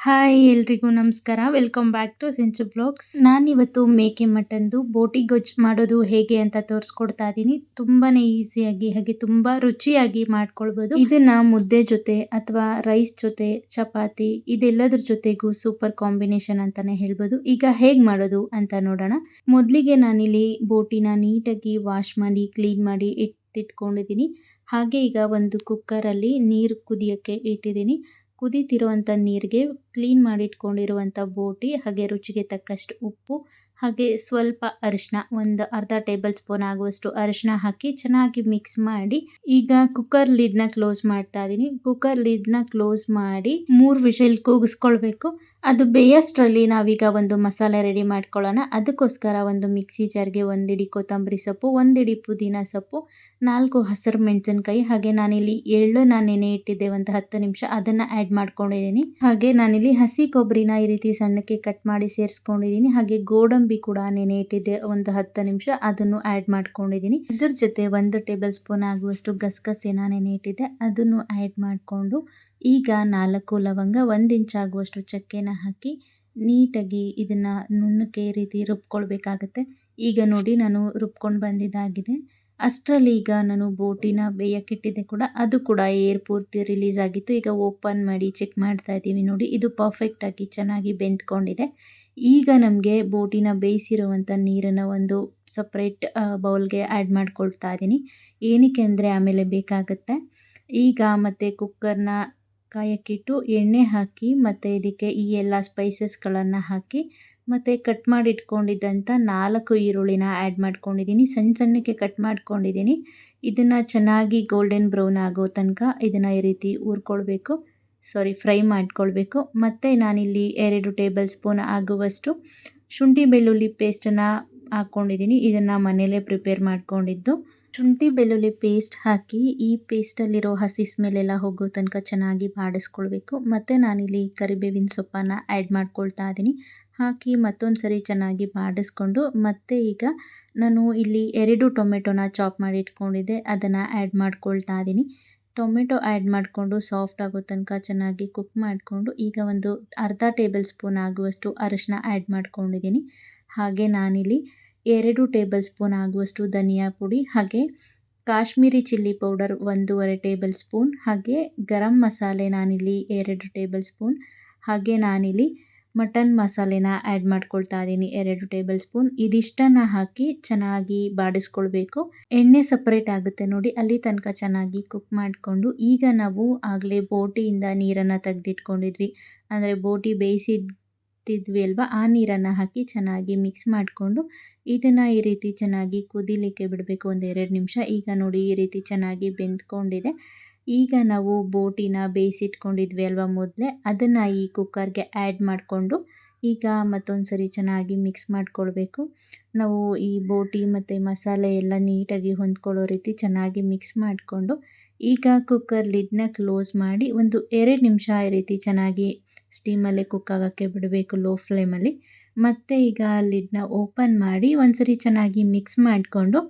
Hi ಎಲ್ರಿಗೂ ನಮಸ್ಕಾರ. Welcome back to ಸೆಂಚು blogs ನಾನಿವತ್ತು ಮೇಕೆ ಮಟನ್ದು ಬೋಟಿ ಗೊಜ್ಜು ಮಾಡೋದು ಹೇಗೆ ಅಂತ ತೋರಿಸ್ಕೊಡ್ತಾ ಇದ್ದೀನಿ ತುಂಬಾ ಈಸಿಯಾಗಿ ಹಾಗೆ ತುಂಬ ರುಚಿಯಾಗಿ ಮಾಡ್ಕೊಳ್ಬೋದು. ಇದನ್ನು ಮುದ್ದೆ ಜೊತೆ ಅಥವಾ ರೈಸ್ ಜೊತೆ, ಚಪಾತಿ, ಇದೆಲ್ಲದ್ರ ಜೊತೆಗೂ ಸೂಪರ್ ಕಾಂಬಿನೇಷನ್ ಅಂತಲೇ ಹೇಳ್ಬೋದು. ಈಗ ಹೇಗೆ ಮಾಡೋದು ಅಂತ ನೋಡೋಣ. ಮೊದಲಿಗೆ ನಾನಿಲ್ಲಿ ಬೋಟಿನ ನೀಟಾಗಿ ವಾಶ್ ಮಾಡಿ ಕ್ಲೀನ್ ಮಾಡಿ ಇಟ್ಟಿಟ್ಕೊಂಡಿದ್ದೀನಿ. ಹಾಗೆ ಈಗ ಒಂದು ಕುಕ್ಕರಲ್ಲಿ ನೀರು ಕುದಿಯೋಕ್ಕೆ ಇಟ್ಟಿದ್ದೀನಿ. ಕುದೀತಿರುವಂಥ ನೀರಿಗೆ ಕ್ಲೀನ್ ಮಾಡಿಟ್ಕೊಂಡಿರುವಂಥ ಬೋಟಿ, ಹಾಗೆ ರುಚಿಗೆ ತಕ್ಕಷ್ಟು ಉಪ್ಪು, ಹಾಗೆ ಸ್ವಲ್ಪ ಅರಿಶಿನ ಒಂದು ಅರ್ಧ ಟೇಬಲ್ ಸ್ಪೂನ್ ಆಗುವಷ್ಟು ಅರಿಶಿನ ಹಾಕಿ ಚೆನ್ನಾಗಿ ಮಿಕ್ಸ್ ಮಾಡಿ, ಈಗ ಕುಕ್ಕರ್ ಲಿಡ್ನ ಕ್ಲೋಸ್ ಮಾಡ್ತಾ ಇದ್ದೀನಿ ಕುಕ್ಕರ್ ಲಿಡ್ನ ಕ್ಲೋಸ್ ಮಾಡಿ ಮೂರು ವಿಷಲ್ ಕೂಗಿಸ್ಕೊಳ್ಬೇಕು. ಅದು ಬೇಯಷ್ಟರಲ್ಲಿ ನಾವೀಗ ಒಂದು ಮಸಾಲೆ ರೆಡಿ ಮಾಡ್ಕೊಳ್ಳೋಣ. ಅದಕ್ಕೋಸ್ಕರ ಒಂದು ಮಿಕ್ಸಿ ಜಾರ್ಗೆ ಒಂದಿಡಿ ಕೊತ್ತಂಬರಿ ಸೊಪ್ಪು, ಒಂದಿಡಿ ಪುದೀನ ಸೊಪ್ಪು, ನಾಲ್ಕು ಹಸಿರು ಮೆಣಸಿನ್ಕಾಯಿ, ಹಾಗೆ ನಾನಿಲ್ಲಿ ಎಳ್ಳನ್ನ ನೆನೆ ಇಟ್ಟಿದ್ದೆ ಒಂದು ಹತ್ತು ನಿಮಿಷ. ಅದನ್ನು ಆ್ಯಡ್ ಮಾಡ್ಕೊಂಡಿದ್ದೀನಿ. ಹಾಗೆ ನಾನಿಲ್ಲಿ ಹಸಿ ಕೊಬ್ಬರಿನ ಈ ರೀತಿ ಸಣ್ಣಕ್ಕೆ ಕಟ್ ಮಾಡಿ ಸೇರಿಸ್ಕೊಂಡಿದ್ದೀನಿ. ಹಾಗೆ ಗೋಡಂಬಿ ಕೂಡ ನೆನೆ ಇಟ್ಟಿದ್ದೆ ಒಂದು ಹತ್ತು ನಿಮಿಷ. ಅದನ್ನು ಆ್ಯಡ್ ಮಾಡ್ಕೊಂಡಿದ್ದೀನಿ. ಇದ್ರ ಜೊತೆ ಒಂದು ಟೇಬಲ್ ಸ್ಪೂನ್ ಆಗುವಷ್ಟು ಗಸಗಸೆನ ನೆನೆ ಇಟ್ಟಿದ್ದೆ. ಅದನ್ನು ಆ್ಯಡ್ ಮಾಡಿಕೊಂಡು ಈಗ ನಾಲ್ಕು ಲವಂಗ, ಒಂದು ಇಂಚ್ ಆಗುವಷ್ಟು ಹಾಕಿ ನೀಟಾಗಿ ಇದನ್ನು ನುಣ್ಣಗೆ ರೀತಿ ರುಬ್ಕೊಳ್ಬೇಕಾಗತ್ತೆ. ಈಗ ನೋಡಿ ನಾನು ರುಬ್ಕೊಂಡು ಬಂದಿದ್ದಾಗಿದೆ. ಅಷ್ಟರಲ್ಲಿ ಈಗ ನಾನು ಬೋಟಿನ ಬೇಯಕ್ಕಿಟ್ಟಿದ್ದೆ ಕೂಡ. ಅದು ಕೂಡ ಏರ್ ಪೂರ್ತಿ ರಿಲೀಸ್ ಆಗಿತ್ತು. ಈಗ ಓಪನ್ ಮಾಡಿ ಚೆಕ್ ಮಾಡ್ತಾ ಇದ್ದೀವಿ ನೋಡಿ. ಇದು ಪರ್ಫೆಕ್ಟಾಗಿ ಚೆನ್ನಾಗಿ ಬೆಂದ್ಕೊಂಡಿದೆ. ಈಗ ನಮಗೆ ಬೋಟಿನ ಬೇಯಿಸಿರುವಂಥ ನೀರನ್ನು ಒಂದು ಸಪ್ರೇಟ್ ಬೌಲ್ಗೆ ಆ್ಯಡ್ ಮಾಡ್ಕೊಳ್ತಾ ಇದ್ದೀನಿ. ಏನಕ್ಕೆ ಅಂದರೆ ಆಮೇಲೆ ಬೇಕಾಗುತ್ತೆ. ಈಗ ಮತ್ತು ಕುಕ್ಕರ್ನ ಕಾಯಕ್ಕಿಟ್ಟು ಎಣ್ಣೆ ಹಾಕಿ ಮತ್ತು ಇದಕ್ಕೆ ಈ ಎಲ್ಲ ಸ್ಪೈಸಸ್ಗಳನ್ನು ಹಾಕಿ ಮತ್ತು ಕಟ್ ಮಾಡಿಟ್ಕೊಂಡಿದ್ದಂಥ ನಾಲ್ಕು ಈರುಳ್ಳಿನ ಆ್ಯಡ್ ಮಾಡ್ಕೊಂಡಿದ್ದೀನಿ. ಸಣ್ಣ ಸಣ್ಣಕ್ಕೆ ಕಟ್ ಮಾಡ್ಕೊಂಡಿದ್ದೀನಿ. ಇದನ್ನು ಚೆನ್ನಾಗಿ ಗೋಲ್ಡನ್ ಬ್ರೌನ್ ಆಗೋ ತನಕ ಇದನ್ನು ಈ ರೀತಿ ಊರ್ಕೊಳ್ಬೇಕು ಸಾರಿ ಫ್ರೈ ಮಾಡ್ಕೊಳ್ಬೇಕು. ಮತ್ತು ನಾನಿಲ್ಲಿ ಎರಡು ಟೇಬಲ್ ಸ್ಪೂನ್ ಆಗುವಷ್ಟು ಶುಂಠಿ ಬೆಳ್ಳುಳ್ಳಿ ಪೇಸ್ಟನ್ನು ಹಾಕ್ಕೊಂಡಿದ್ದೀನಿ ಇದನ್ನು ಮನೆಯಲ್ಲೇ ಪ್ರಿಪೇರ್ ಮಾಡ್ಕೊಂಡಿದ್ದು. ಶುಂಠಿ ಬೆಳ್ಳುಳ್ಳಿ ಪೇಸ್ಟ್ ಹಾಕಿ ಈ ಪೇಸ್ಟಲ್ಲಿರೋ ಹಸಿ ಸ್ಮೆಲ್ಲೆಲ್ಲ ಹೋಗೋ ತನಕ ಚೆನ್ನಾಗಿ ಬಾಡಿಸ್ಕೊಳ್ಬೇಕು. ಮತ್ತು ನಾನಿಲ್ಲಿ ಕರಿಬೇವಿನ ಸೊಪ್ಪನ್ನು ಆ್ಯಡ್ ಮಾಡ್ಕೊಳ್ತಾ ಇದ್ದೀನಿ. ಹಾಕಿ ಮತ್ತೊಂದು ಸರಿ ಚೆನ್ನಾಗಿ ಬಾಡಿಸ್ಕೊಂಡು, ಮತ್ತೆ ಈಗ ನಾನು ಇಲ್ಲಿ ಎರಡು ಟೊಮೆಟೊನ ಚಾಪ್ ಮಾಡಿ ಇಟ್ಕೊಂಡಿದ್ದೆ. ಅದನ್ನು ಆ್ಯಡ್ ಮಾಡ್ಕೊಳ್ತಾ ಇದ್ದೀನಿ. ಟೊಮೆಟೊ ಆ್ಯಡ್ ಮಾಡಿಕೊಂಡು ಸಾಫ್ಟ್ ಆಗೋ ತನಕ ಚೆನ್ನಾಗಿ ಕುಕ್ ಮಾಡಿಕೊಂಡು, ಈಗ ಒಂದು ಅರ್ಧ ಟೇಬಲ್ ಸ್ಪೂನ್ ಆಗುವಷ್ಟು ಅರಿಶಿನ ಆ್ಯಡ್ ಮಾಡ್ಕೊಂಡಿದ್ದೀನಿ. ಹಾಗೆ ನಾನಿಲ್ಲಿ ಎರಡು ಟೇಬಲ್ ಸ್ಪೂನ್ ಆಗುವಷ್ಟು ಧನಿಯಾ ಪುಡಿ ಹಾಗೆ ಕಾಶ್ಮೀರಿ ಚಿಲ್ಲಿ ಪೌಡರ್ ಒಂದೂವರೆ ಟೇಬಲ್ ಸ್ಪೂನ್ ಹಾಗೆ ಗರಂ ಮಸಾಲೆ ನಾನಿಲ್ಲಿ ಎರಡು ಟೇಬಲ್ ಸ್ಪೂನ್ ಹಾಗೆ ನಾನಿಲ್ಲಿ ಮಟನ್ ಮಸಾಲೆನ ಆ್ಯಡ್ ಮಾಡ್ಕೊಳ್ತಾ ಇದ್ದೀನಿ ಎರಡು ಟೇಬಲ್ ಸ್ಪೂನ್. ಇದಿಷ್ಟನ್ನು ಹಾಕಿ ಚೆನ್ನಾಗಿ ಬಾಡಿಸ್ಕೊಳ್ಬೇಕು. ಎಣ್ಣೆ ಸಪ್ರೇಟ್ ಆಗುತ್ತೆ ನೋಡಿ, ಅಲ್ಲಿ ತನಕ ಚೆನ್ನಾಗಿ ಕುಕ್ ಮಾಡಿಕೊಂಡು ಈಗ ನಾವು ಆಗಲೇ ಬೋಟಿಯಿಂದ ನೀರನ್ನು ತೆಗೆದಿಟ್ಕೊಂಡಿದ್ವಿ. ಅಂದರೆ ಬೋಟಿ ಬೇಯಿಸಿದ್ವಿ ಅಲ್ವಾ? ಆ ನೀರನ್ನು ಹಾಕಿ ಚೆನ್ನಾಗಿ ಮಿಕ್ಸ್ ಮಾಡಿಕೊಂಡು ಇದನ್ನು ಈ ರೀತಿ ಚೆನ್ನಾಗಿ ಕುದಿಲಿಕ್ಕೆ ಬಿಡಬೇಕು ಒಂದು ಎರಡು ನಿಮಿಷ. ಈಗ ನೋಡಿ ಈ ರೀತಿ ಚೆನ್ನಾಗಿ ಬೆಂದ್ಕೊಂಡಿದೆ. ಈಗ ನಾವು ಬೋಟಿನ ಬೇಯಿಸಿಟ್ಕೊಂಡಿದ್ವಿ ಅಲ್ವಾ ಮೊದಲೇ? ಅದನ್ನು ಈ ಕುಕ್ಕರ್ಗೆ ಆ್ಯಡ್ ಮಾಡಿಕೊಂಡು ಈಗ ಮತ್ತೊಂದು ಸರಿ ಚೆನ್ನಾಗಿ ಮಿಕ್ಸ್ ಮಾಡಿಕೊಳ್ಬೇಕು. ನಾವು ಈ ಬೋಟಿ ಮತ್ತು ಮಸಾಲೆ ಎಲ್ಲ ನೀಟಾಗಿ ಹೊಂದ್ಕೊಳ್ಳೋ ರೀತಿ ಚೆನ್ನಾಗಿ ಮಿಕ್ಸ್ ಮಾಡಿಕೊಂಡು ಈಗ ಕುಕ್ಕರ್ ಲಿಡ್ನ ಕ್ಲೋಸ್ ಮಾಡಿ ಒಂದು ಎರಡು ನಿಮಿಷ ಈ ರೀತಿ ಚೆನ್ನಾಗಿ ಸ್ಟೀಮಲ್ಲೇ ಕುಕ್ ಆಗೋಕ್ಕೆ ಬಿಡಬೇಕು ಲೋ ಫ್ಲೇಮಲ್ಲಿ. ಮತ್ತು ಈಗ ಲಿಡ್ನ ಓಪನ್ ಮಾಡಿ ಒಂದ್ಸರಿ ಚೆನ್ನಾಗಿ ಮಿಕ್ಸ್ ಮಾಡಿಕೊಂಡು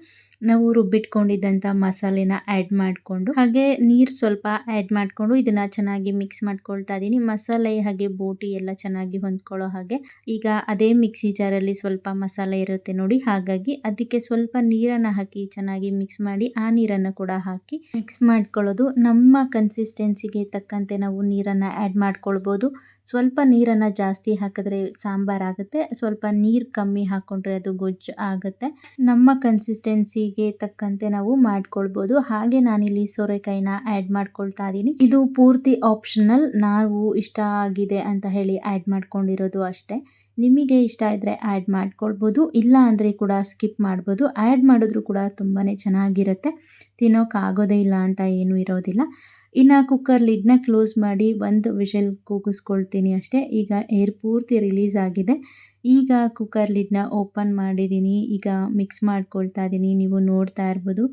ನಾವು ರುಬ್ಬಿಟ್ಕೊಂಡಿದ್ದಂಥ ಮಸಾಲೆನ ಆ್ಯಡ್ ಮಾಡಿಕೊಂಡು, ಹಾಗೆ ನೀರು ಸ್ವಲ್ಪ ಆ್ಯಡ್ ಮಾಡಿಕೊಂಡು ಇದನ್ನು ಚೆನ್ನಾಗಿ ಮಿಕ್ಸ್ ಮಾಡ್ಕೊಳ್ತಾ ಇದ್ದೀನಿ ಮಸಾಲೆ ಹಾಗೆ ಬೋಟಿ ಎಲ್ಲ ಚೆನ್ನಾಗಿ ಹೊಂದ್ಕೊಳ್ಳೋ ಹಾಗೆ. ಈಗ ಅದೇ ಮಿಕ್ಸಿ ಜಾರಲ್ಲಿ ಸ್ವಲ್ಪ ಮಸಾಲೆ ಇರುತ್ತೆ ನೋಡಿ, ಹಾಗಾಗಿ ಅದಕ್ಕೆ ಸ್ವಲ್ಪ ನೀರನ್ನು ಹಾಕಿ ಚೆನ್ನಾಗಿ ಮಿಕ್ಸ್ ಮಾಡಿ ಆ ನೀರನ್ನು ಕೂಡ ಹಾಕಿ ಮಿಕ್ಸ್ ಮಾಡ್ಕೊಳ್ಳೋದು ನಮ್ಮ ಕನ್ಸಿಸ್ಟೆನ್ಸಿಗೆ ತಕ್ಕಂತೆ ನಾವು ನೀರನ್ನು ಆ್ಯಡ್ ಮಾಡ್ಕೊಳ್ಬೋದು. ಸ್ವಲ್ಪ ನೀರನ್ನು ಜಾಸ್ತಿ ಹಾಕಿದ್ರೆ ಸಾಂಬಾರಾಗುತ್ತೆ ಸ್ವಲ್ಪ ನೀರು ಕಮ್ಮಿ ಹಾಕ್ಕೊಂಡ್ರೆ ಅದು ಗೊಜ್ಜು ಆಗುತ್ತೆ. ನಮ್ಮ ಕನ್ಸಿಸ್ಟೆನ್ಸಿಗೆ ತಕ್ಕಂತೆ ನಾವು ಮಾಡ್ಕೊಳ್ಬೋದು. ಹಾಗೆ ನಾನಿಲ್ಲಿ ಸೋರೆಕಾಯಿನ ಆ್ಯಡ್ ಮಾಡ್ಕೊಳ್ತಾ ಇದ್ದೀನಿ ಇದು ಪೂರ್ತಿ ಆಪ್ಷನಲ್ ನಾವು ಇಷ್ಟ ಆಗಿದೆ ಅಂತ ಹೇಳಿ ಆ್ಯಡ್ ಮಾಡ್ಕೊಂಡಿರೋದು ಅಷ್ಟೇ. ನಿಮಗೆ ಇಷ್ಟ ಇದ್ದರೆ ಆ್ಯಡ್ ಮಾಡ್ಕೊಳ್ಬೋದು. ಇಲ್ಲ ಅಂದರೆ ಕೂಡ ಸ್ಕಿಪ್ ಮಾಡ್ಬೋದು. ಆ್ಯಡ್ ಮಾಡಿದ್ರು ಕೂಡ ತುಂಬಾ ಚೆನ್ನಾಗಿರುತ್ತೆ. ತಿನ್ನೋಕ್ಕಾಗೋದೇ ಇಲ್ಲ ಅಂತ ಏನೂ ಇರೋದಿಲ್ಲ. ಇನ್ನು ಕುಕ್ಕರ್ ಲಿಡ್ನ ಕ್ಲೋಸ್ ಮಾಡಿ ಒಂದು ವಿಷಲ್ ಕೂಗಿಸ್ಕೊಳ್ತೀನಿ ಅಷ್ಟೇ. ಈಗ ಏರ್ ಪೂರ್ತಿ ರಿಲೀಸ್ ಆಗಿದೆ. ಈಗ ಕುಕ್ಕರ್ ಲಿಡ್ನ ಓಪನ್ ಮಾಡಿದ್ದೀನಿ ಈಗ ಮಿಕ್ಸ್ ಮಾಡ್ಕೊಳ್ತಾ ಇದ್ದೀನಿ ನೀವು ನೋಡ್ತಾ ಇರ್ಬೋದು.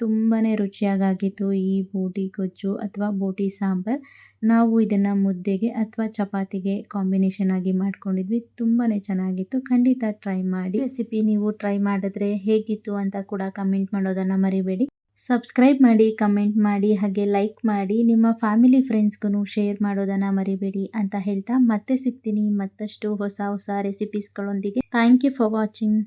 ತುಂಬಾ ರುಚಿಯಾಗಿತ್ತು ಈ ಬೋಟಿ ಗೊಜ್ಜು ಅಥವಾ ಬೋಟಿ ಸಾಂಬಾರ್. ನಾವು ಇದನ್ನು ಮುದ್ದೆಗೆ ಅಥವಾ ಚಪಾತಿಗೆ ಕಾಂಬಿನೇಷನ್ ಆಗಿ ಮಾಡ್ಕೊಂಡಿದ್ವಿ. ತುಂಬಾ ಚೆನ್ನಾಗಿತ್ತು. ಖಂಡಿತ ಟ್ರೈ ಮಾಡಿ. ರೆಸಿಪಿ ನೀವು ಟ್ರೈ ಮಾಡಿದ್ರೆ ಹೇಗಿತ್ತು ಅಂತ ಕೂಡ ಕಮೆಂಟ್ ಮಾಡೋದನ್ನು ಮರಿಬೇಡಿ. ಸಬ್ಸ್ಕ್ರೈಬ್ ಮಾಡಿ ಕಮೆಂಟ್ ಮಾಡಿ, ಹಾಗೆ ಲೈಕ್ ಮಾಡಿ, ನಿಮ್ಮ ಫ್ಯಾಮಿಲಿ ಫ್ರೆಂಡ್ಸ್ಗೂ ಶೇರ್ ಮಾಡೋದನ್ನು ಮರಿಬೇಡಿ ಅಂತ ಹೇಳ್ತಾ ಮತ್ತೆ ಸಿಗ್ತೀನಿ ಮತ್ತಷ್ಟು ಹೊಸ ಹೊಸ ರೆಸಿಪೀಸ್ಗಳೊಂದಿಗೆ ಥ್ಯಾಂಕ್ ಯು ಫಾರ್ ವಾಚಿಂಗ್